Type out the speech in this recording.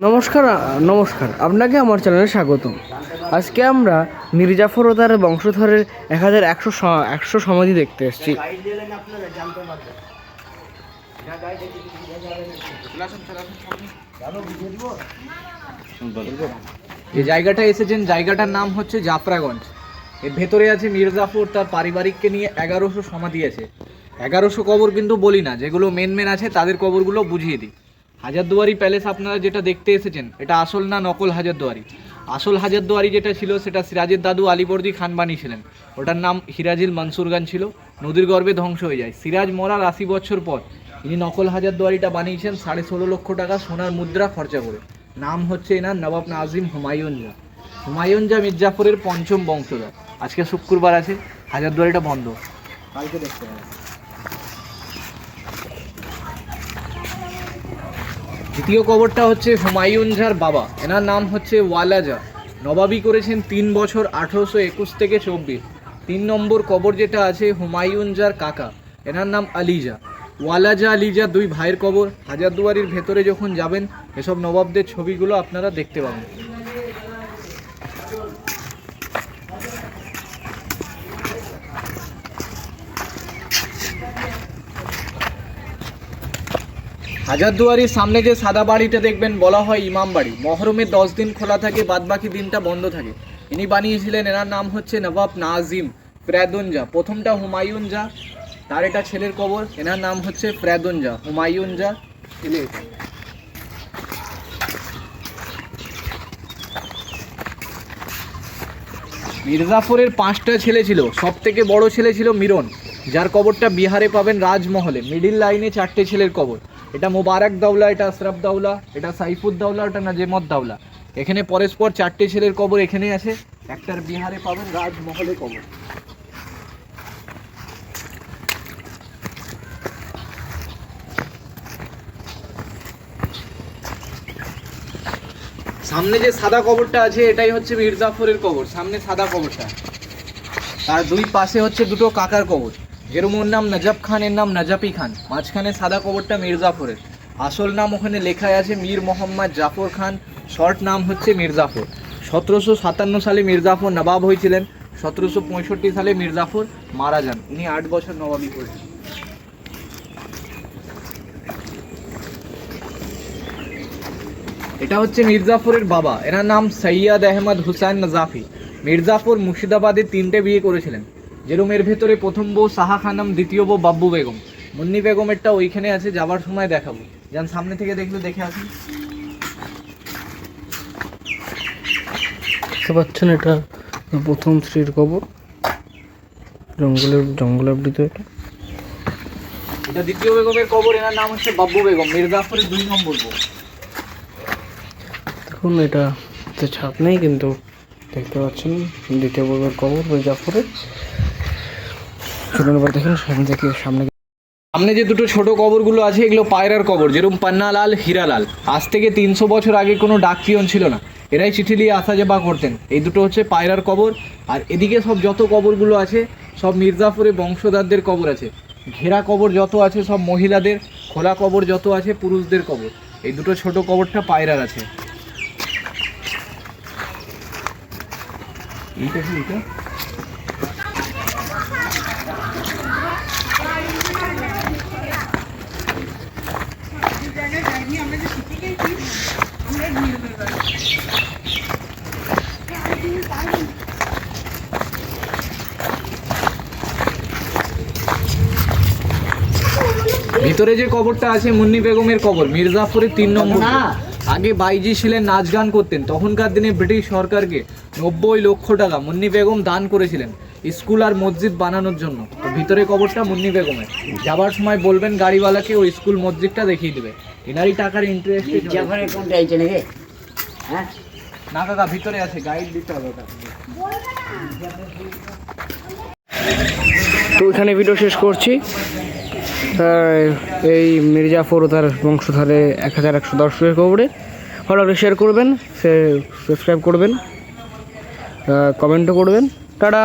নমস্কার নমস্কার। আপনাকে আমার চ্যানেলে স্বাগতম। আজকে আমরা মির্জাফর ও তার বংশধরের এক হাজার একশো একশো সমাধি দেখতে এসেছি। যে জায়গাটা এসেছেন, জায়গাটার নাম হচ্ছে জাফরাগঞ্জ। এর ভেতরে আছে মির্জাফর, তার পারিবারিককে নিয়ে এগারোশো সমাধি আছে। এগারোশো কবর কিন্তু বলি না, যেগুলো মেন মেন আছে, তাদের কবরগুলো বুঝিয়ে দিই। হাজারদুয়ারি প্যালেস আপনারা যেটা দেখতে এসেছেন, এটা আসল না নকল হাজারদুয়ারি? আসল হাজারদুয়ারি যেটা ছিল, সেটা সিরাজের দাদু আলিবর্দি খান বানিয়েছিলেন ওটার নাম হিরাজিল মনসুরগান ছিল। নদীর গর্ভে ধ্বংস হয়ে যায়। সিরাজ মরার আশি বছর পর ইনি নকল হাজারদুয়ারিটা বানিয়েছেন সাড়ে ষোলো লক্ষ টাকা সোনার মুদ্রা খরচা করে। নাম হচ্ছে এনার নবাব নাজিম হুমায়ুন জা হুমায়ুন জা মির্জাফরের পঞ্চম বংশধর। আজকে শুক্রবার আছে, হাজারদুয়ারিটা বন্ধ। কালকে দেখতে হবে। দ্বিতীয় কবরটা হচ্ছে হুমায়ুন ঝার বাবা। এনার নাম হচ্ছে ওয়ালাজা। নবাবি করেছেন তিন বছর আঠেরোশো একুশ থেকে চব্বিশ। তিন নম্বর কবর যেটা আছে হুমায়ুন জার কাকা। এনার নাম আলিজা। ওয়ালাজা আলিজা দুই ভাইয়ের কবর। হাজারদুয়ারির ভেতরে যখন যাবেন, এসব নবাবদের ছবিগুলো আপনারা দেখতে পাবেন। হাজারদুয়ারির সামনে যে সাদা বাড়িটা দেখবেন বলা হয় ইমাম বাড়ি। মহরমের দশ দিন খোলা থাকে, বাদবাকি দিনটা বন্ধ থাকে। ইনি বানিয়েছিলেন, এনার নাম হচ্ছে নবাব নাজিম ফ্রাদুনজা। প্রথমটা হুমায়ুন জা তার এটা ছেলের কবর, এনার নাম হচ্ছে ফ্রাদুনজা হুমায়ুন জা ছেলে মির্জাফরের পাঁচটা ছেলে ছিল সব থেকে বড় ছেলে ছিল মিরন, যার কবরটা বিহারে পাবেন রাজমহলে, মিডিল লাইনে চারটে ছেলের কবর। এটা মোবারক দাউলা এটা আশরাফ দাউলা এটা সাইফুদ্দাউলা এটা নাজেমত দাউলা এখানে পরস্পর চারটে ছেলের কবর এখানে আছে। একটার বিহারে পাবেন, রাজমহলে কবর। সামনে যে সাদা কবরটা আছে, এটাই হচ্ছে মির্জাফরের কবর। সামনে সাদা কবরটা। তার দুই পাশে হচ্ছে দুটো কাকার কবর। যেরকম ওর নাম নজব খান, এর নাম নজাপি খান। মাঝখানে সাদা কবরটা মির্জাফরের। আসল নাম ওখানে লেখায় আছে মীর মোহাম্মদ জাফর খান, শর্ট নাম হচ্ছে মির্জাফর। সতেরোশো সাতান্ন সালে মির্জাফর নবাব হয়েছিলেন, সতেরোশো পঁয়ষট্টি সালে মির্জাফর মারা যান। উনি আট বছর নবাবি করেছেন। এটা হচ্ছে মির্জাফরের বাবা। এনার নাম সৈয়দ আহমদ হুসাইন নাজাফি। মির্জাফর মুর্শিদাবাদে তিনটে বিয়ে করেছিলেন। যেরকম এর ভেতরে প্রথম বউ সাহা খানম দ্বিতীয় বউ বাব্বু বেগম। মুন্নি বেগমেরটা ওইখানে আছে যাবার সময় দেখাবো। যান সামনে থেকে দেখলে দেখে আসি দেখতে পাচ্ছেন এটা প্রথম স্ত্রীর কবর। জঙ্গলের জঙ্গলাবৃত এটা। এটা দ্বিতীয় বেগমের কবর এনার নাম হচ্ছে বাব্বু বেগম। মির্জাফরের দুই নম্বর বউ। দেখুন এটা তো ছাপ নেই কিন্তু দেখতে পাচ্ছেন দ্বিতীয় বর্গের কবর মির্জাফরের। দেখেন, সামনে থেকে সামনে সামনে যে দুটো ছোট কবরগুলো আছে, এগুলো পায়রার কবর, যেরকম পান্নালাল, হীরালাল। আজ থেকে তিনশো বছর আগে কোনো ডাক পিয়ন ছিল না। এরাই চিঠি নিয়ে আসা যাবা করতেন। এই দুটো হচ্ছে পায়রার কবর, আর এদিকে সব যত কবরগুলো আছে, সব মির্জাফরের বংশধরদের কবর আছে। ঘেরা কবর যত আছে, সব মহিলাদের, খোলা কবর যত আছে, পুরুষদের কবর। এই দুটো ছোট কবরটা পায়রার আছে। এইটা কি এটা? ভিতরে যে কবরটা আছে মুন্নি বেগমের কবর মির্জাফরের তিন নম্বর আগে বাইজি ছিলেন নাচ গান করতেন। তখনকার দিনে ব্রিটিশ সরকারকে নব্বই লক্ষ টাকা মুন্নি বেগম দান করেছিলেন। স্কুল আর মসজিদ বানানোর জন্য। তো ভিতরে কবরটা মুন্নি বেগমের। যাবার সময় বলবেন গাড়িওয়ালাকে ওই স্কুল মসজিদটা দেখিয়ে দেবে। এনারই টাকার ইন্টারেস্ট হ্যাঁ? না কাকা ভিতরে আছে গাইড দিতে হবে তো এখানে ভিডিও শেষ করছি। এই মির্জাফর ও তার বংশধরে এক হাজার একশো দর্শকের কবরে। ভালো শেয়ার করবেন সে সাবস্ক্রাইব করবেন কমেন্টও করবেন। টাটা!